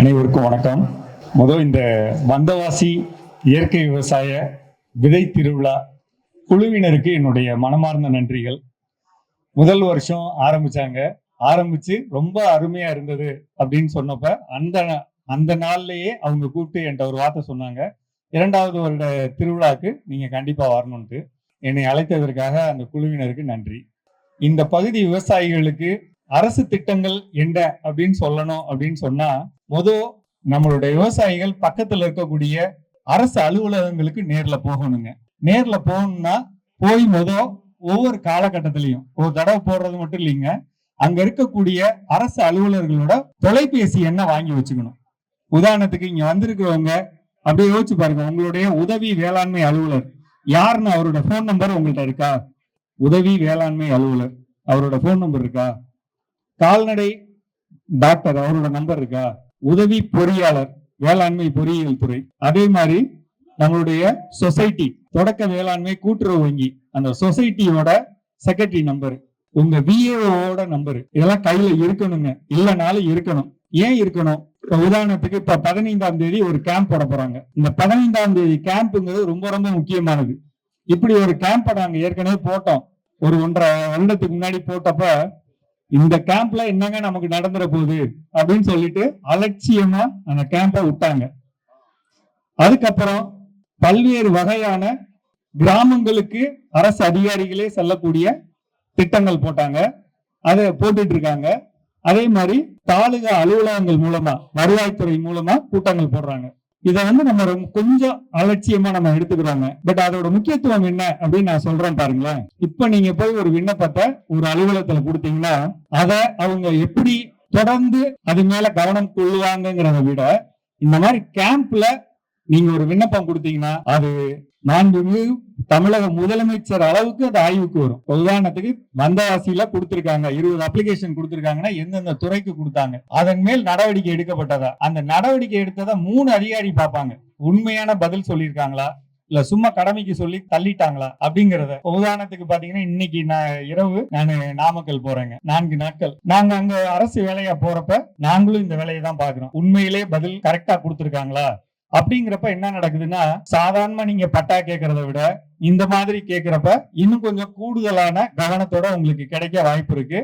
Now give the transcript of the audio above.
அனைவருக்கும் வணக்கம். முதல் இந்த வந்தவாசி இயற்கை விவசாய விதை திருவிழா குழுவினருக்கு என்னுடைய மனமார்ந்த நன்றிகள். முதல் வருஷம் ஆரம்பிச்சாங்க. ஆரம்பிச்சு ரொம்ப அருமையா இருந்தது அப்படின்னு சொன்னப்ப அந்த அந்த நாள்லயே அவங்க கூப்பிட்டு என்கிட்ட ஒரு வார்த்தை சொன்னாங்க. இரண்டாவது வருட திருவிழாக்கு நீங்க கண்டிப்பா வரணும்ட்டு என்னை அழைத்ததற்காக அந்த குழுவினருக்கு நன்றி. இந்த பகுதி விவசாயிகளுக்கு அரசு திட்டங்கள் என்ன அப்படின்னு சொல்லணும் அப்படின்னு சொன்னா மொதல் நம்மளுடைய விவசாயிகள் பக்கத்துல இருக்கக்கூடிய அரசு அலுவலகங்களுக்கு நேர்ல போகணுங்க. நேர்ல போகணும்னா போய் முத ஒவ்வொரு காலகட்டத்திலையும் ஒரு தடவை போடுறது மட்டும் இல்லைங்க அங்க இருக்கக்கூடிய அரசு அலுவலர்களோட தொலைபேசி எண்ணை வாங்கி வச்சுக்கணும். உதாரணத்துக்கு இங்க வந்திருக்கிறவங்க அப்படியே யோசிச்சு பாருங்க உங்களுடைய உதவி வேளாண்மை அலுவலர் யாருன்னு அவரோட ஃபோன் நம்பர் உங்கள்கிட்ட இருக்கா? உதவி வேளாண்மை அலுவலர் அவரோட ஃபோன் நம்பர் இருக்கா? கால்நடை டாக்டர் அவரோட நம்பர் இருக்கா? உதவி பொறியாளர் வேளாண்மை பொறியியல் துறை. அதே மாதிரி நம்மளுடைய சொசைட்டி தொடக்க வேளாண்மை கூட்டுறவு வங்கி. அந்த சொசைட்டியோட செக்ரட்டரி நம்பர் உங்க விஏஓட நம்பர் இதெல்லாம் கையில இருக்கணுங்க. இல்லைனாலும் இருக்கணும். ஏன் இருக்கணும்? இப்ப உதாரணத்துக்கு இப்ப பதினைந்தாம் தேதி ஒரு கேம்ப் போட போறாங்க. இந்த பதினைந்தாம் தேதி கேம்ப்ங்கிறது ரொம்ப ரொம்ப முக்கியமானது. இப்படி ஒரு கேம்ப் நாங்க ஏற்கனவே போட்டோம். ஒரு ஒன்றரை வருடத்துக்கு முன்னாடி போட்டப்ப இந்த கேம்ப்ல என்னங்க நமக்கு நடந்துற போகுது? அப்படின்னு சொல்லிட்டு அலட்சியமா அந்த கேம்பை விட்டாங்க. அதுக்கப்புறம் பல்வேறு வகையான கிராமங்களுக்கு அரசு அதிகாரிகளே செல்லக்கூடிய திட்டங்கள் போட்டாங்க. அதை போட்டுட்டு இருக்காங்க. அதே மாதிரி தாலுகா அலுவலகங்கள் மூலமா வருவாய்த்துறை மூலமா கூட்டங்கள் போடுறாங்க. இதை வந்து நம்ம ரொம்ப கொஞ்சம் அலட்சியமா நம்ம எடுத்துக்கிறாங்க. பட் அதோட முக்கியத்துவம் என்ன அப்படின்னு நான் சொல்றேன் பாருங்களேன். இப்ப நீங்க போய் ஒரு விண்ணப்பத்தை ஒரு அலுவலகத்துல கொடுத்தீங்கன்னா அதை அவங்க எப்படி தொடர்ந்து அது மேல கவனம் கொள்ளுவாங்கங்கிறத விட இந்த மாதிரி கேம்ப்ல நீங்க ஒரு விண்ணப்பம் கொடுத்தீங்கன்னா அது மாண்புமிகு தமிழக முதலமைச்சர் அளவுக்கு அது ஆய்வுக்கு வரும். உதாரணத்துக்கு வந்தவாசியில கொடுத்திருக்காங்க இருபது அப்ளிகேஷன் கொடுத்திருக்காங்கன்னா எந்தெந்த துறைக்கு கொடுத்தாங்க அதன் மேல் நடவடிக்கை எடுக்கப்பட்டதா? அந்த நடவடிக்கை எடுத்ததா மூணு அதிகாரி பார்ப்பாங்க. உண்மையான பதில் சொல்லியிருக்காங்களா? இல்ல சும்மா கடமைக்கு சொல்லி தள்ளிட்டாங்களா? அப்படிங்கறத. உதாரணத்துக்கு பாத்தீங்கன்னா இன்னைக்கு நான் இரவு நான் நாமக்கல் போறேங்க. நான்கு நாட்கள். நாங்க அங்க அரசு வேலையா போறப்ப நாங்களும் இந்த வேலையை தான் பாக்குறோம் உண்மையிலே பதில் கரெக்டா கொடுத்திருக்காங்களா? அப்படிங்கிறப்ப என்ன நடக்குதுன்னா சாதாரணமா நீங்க பட்டா கேட்கறத விட இந்த மாதிரி கேட்கிறப்ப இன்னும் கொஞ்சம் கூடுதலான கவனத்தோட உங்களுக்கு கிடைக்க வாய்ப்பு இருக்கு.